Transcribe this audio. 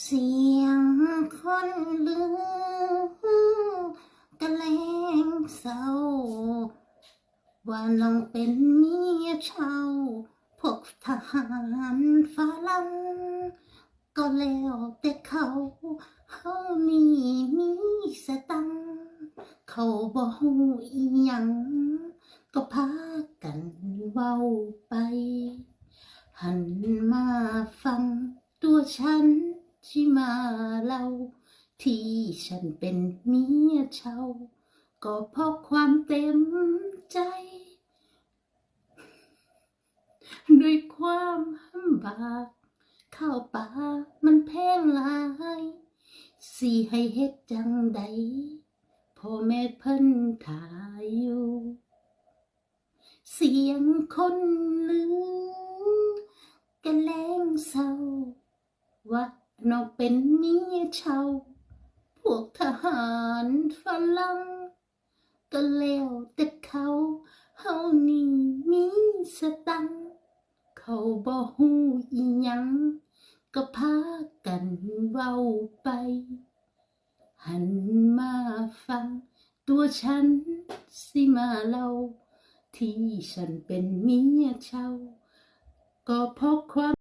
เสียงคนลือกะแลงเศร้า ว่าน้องเป็นเมียชาวพวกทหารฝรั่งก็แล้วแต่เขาเฮานี่มีสตัง เขาบ่ฮู้อีหยัง ก็พากันเว้าไป หันมาฟังตัวฉัน ที่มาเล่าที่ฉันเป็นเมียเช่าก็เพราะความเต็มใจ ด้วยความลำบากข้าวปลามันแพงหลายสิให้เฮ็ดจังใดพ่อแม่เพิ่นถ่ายอยู่ เสียงคนลือกะแลงเศร้าว่า น้องเป็นเมียช่าพวกทหารฝรั่งก็แล้วแต่เขาเฮานี่มีสตัง เขาบ่ฮู้อีหยัง ก็พากันเว้าไป หันมาฟัง ตัวฉันสิมาเล่า ที่ฉันเป็นเมียเช่าก็เพราะความ